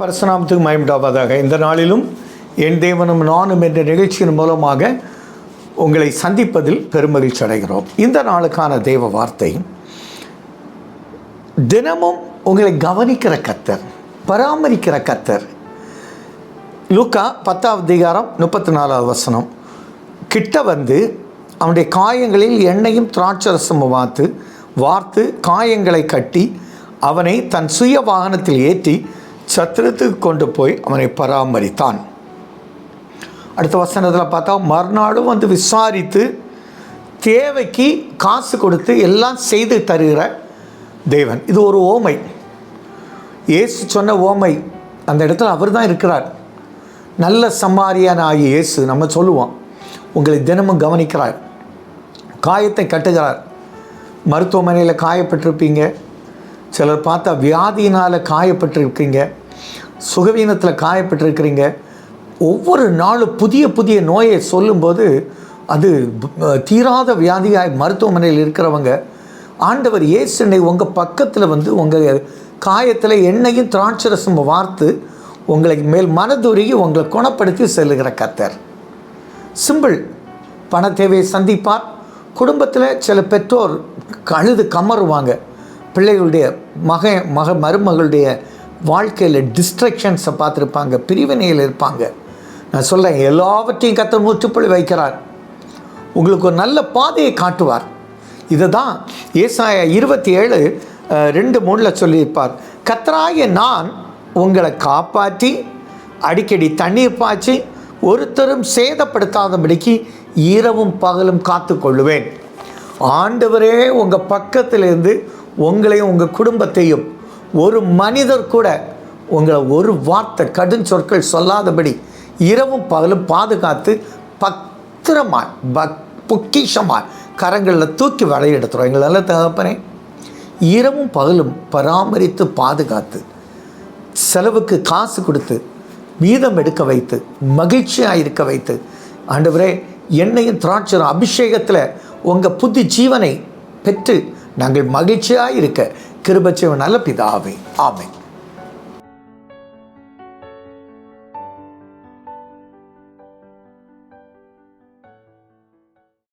பரசுராமத்துக்கு மயமிடாவதாக இந்த நாளிலும் என் தேவனும் நானும் என்ற நிகழ்ச்சியின் மூலமாக உங்களை சந்திப்பதில் பெருமகிழ்ச்சி அடைகிறோம். இந்த நாளுக்கான தேவ வார்த்தை தினமும் உங்களை கவனிக்கிற கத்தர் பராமரிக்கிற கத்தர். லூக்கா பத்தாவது அதிகாரம் முப்பத்தி நாலாவது வசனம். கிட்ட வந்து அவனுடைய காயங்களில் எண்ணெயும் திராட்சரசமும் வார்த்து வார்த்து காயங்களை கட்டி அவனை தன் சுய வாகனத்தில் ஏற்றி சத்திரத்துக்கு கொண்டு போய் அவனை பராமரித்தான். அடுத்த வசனத்தில் பார்த்தா மறுநாளும் வந்து விசாரித்து தேவைக்கு காசு கொடுத்து எல்லாம் செய்து தருகிற தேவன். இது ஒரு ஓமை. இயேசு சொன்ன ஓமை அந்த இடத்துல அவர் தான் இருக்கிறார். நல்ல சம்மாரியான ஆகிய இயேசு நம்ம சொல்லுவோம் உங்களை தினமும் கவனிக்கிறார் காயத்தை கட்டுகிறார். மருத்துவமனையில் காயப்பட்டிருப்பீங்க. சிலர் பார்த்தா வியாதியினால் காயப்பட்டிருக்கீங்க. சுகவீனத்தில் காயப்பட்டிருக்கிறீங்க. ஒவ்வொரு நாளும் புதிய புதிய நோயை சொல்லும்போது அது தீராத வியாதியாய் மருத்துவமனையில் இருக்கிறவங்க ஆண்டவர் இயேசுனை உங்கள் பக்கத்தில் வந்து உங்கள் காயத்தில் எண்ணெயும் திராட்சரசம் வார்த்து உங்களை மேல் மனதுருகி உங்களை குணப்படுத்தி செல்லுகிற கத்தர் சிம்பிள் பண தேவையை சந்திப்பார். குடும்பத்தில் சில பெற்றோர் கழுது கமருவாங்க. பிள்ளைகளுடைய மகன் மக மருமகளுடைய வாழ்க்கையில் டிஸ்ட்ரக்ஷன்ஸை பார்த்துருப்பாங்க பிரிவினையில் இருப்பாங்க. நான் சொல்கிறேன் எல்லாவற்றையும் கத்தர் முற்றுப்புள்ளி வைக்கிறார். உங்களுக்கு ஒரு நல்ல பாதையை காட்டுவார். இதை தான் ஏசாய இருபத்தி ஏழு ரெண்டு மூணில் சொல்லியிருப்பார். கத்தராகிய நான் உங்களை காப்பாற்றி அடிக்கடி தண்ணீர் பாய்ச்சி ஒருத்தரும் சேதப்படுத்தாதபடிக்கு இரவும் பகலும் காத்து கொள்ளுவேன் ஆண்டவரே உங்கள் பக்கத்திலிருந்து உங்களையும் உங்கள் குடும்பத்தையும் ஒரு மனிதர் கூட உங்களை ஒரு வார்த்தை கடும் சொற்கள் சொல்லாதபடி இரவும் பகலும் பாதுகாத்து பத்திரமாய் பக் பொக்கிஷமாய் கரங்களில் தூக்கி வளையெடுத்துரும் எங்களால் நல்ல தகப்பனே. இரவும் பகலும் பராமரித்து பாதுகாத்து செலவுக்கு காசு கொடுத்து மீதம் எடுக்க வைத்து மகிழ்ச்சியாக இருக்க வைத்து ஆண்டவரே எண்ணெயும் திராட்சரும் அபிஷேகத்தில் உங்கள் புத்தி ஜீவனை பெற்று நாங்கள் மகிழ்ச்சியாக இருக்க கிருபச்சேவன் நல்ல பிதாவே. ஆமை